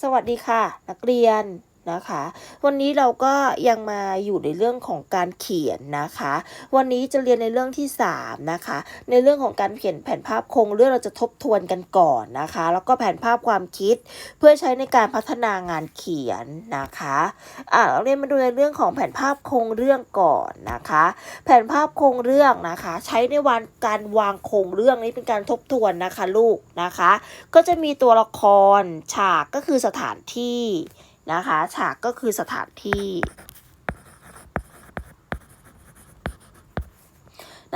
สวัสดีค่ะ นักเรียน นะคะ วันนี้เราก็ยังมาอยู่ในเรื่องของการเขียนนะคะ วันนี้จะเรียนในเรื่องที่ 3 นะคะ ในเรื่องของการเขียนแผนภาพโครงเรื่องเราจะทบทวนกันก่อนนะคะ แล้วก็แผนภาพความคิดเพื่อใช้ในการพัฒนางานเขียนนะคะอะเราเรียนมาดูในเรื่องของแผนภาพโครงเรื่องก่อนนะคะ แผนภาพโครงเรื่องนะคะ ใช้ในวันการวางโครงเรื่องนี้เป็นการทบทวนนะคะลูกนะคะ ก็จะมีตัวละครฉากก็คือสถานที่ นะคะ ฉากก็คือสถานที่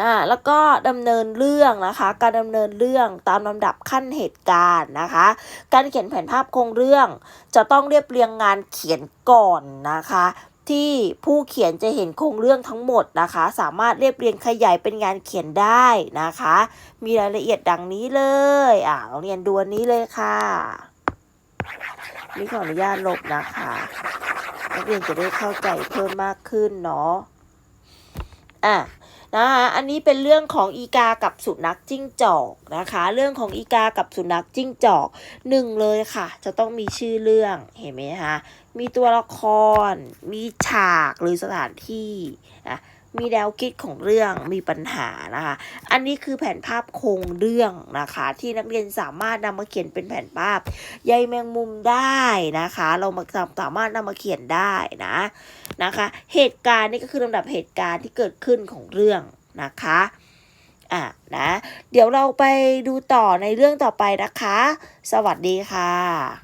นะแล้วก็ดำเนินเรื่องนะคะ การดำเนินเรื่องตามลำดับขั้นเหตุการณ์นะคะ การเขียนแผนภาพโครงเรื่อง จะต้องเรียบเรียงงานเขียนก่อนนะคะ ที่ผู้เขียนจะเห็นโครงเรื่องทั้งหมดนะคะ สามารถเรียบเรียงขยายเป็นงานเขียนได้นะคะ มีรายละเอียดดังนี้เลยอ่าเราเรียนดูอันนี้เลยค่ะ นี่ขออนุญาตลบนะคะนักเรียนจะได้เข้าใจเพิ่มมากขึ้นเนาะอะนะคะอันนี้เป็นเรื่องของอีกากับสุนัขจิ้งจอกนะคะ เรื่องของอีกากับสุนัขจิ้งจอกหนึ่งเลยค่ะ จะต้องมีชื่อเรื่องเห็นไหมคะมีตัวละคร มีฉากหรือสถานที่อะ มีแนวคิดของเรื่องมีปัญหานะคะ อันนี้คือแผนภาพโครงเรื่องนะคะ ที่นักเรียนสามารถนำมาเขียนเป็นแผนภาพใยแมงมุมได้นะคะ เรามาสามารถนำมาเขียนได้นะนะคะ เหตุการณ์นี่ก็คือลำดับเหตุการณ์ที่เกิดขึ้นของเรื่องนะคะอะนะ เดี๋ยวเราไปดูต่อในเรื่องต่อไปนะคะ สวัสดีค่ะ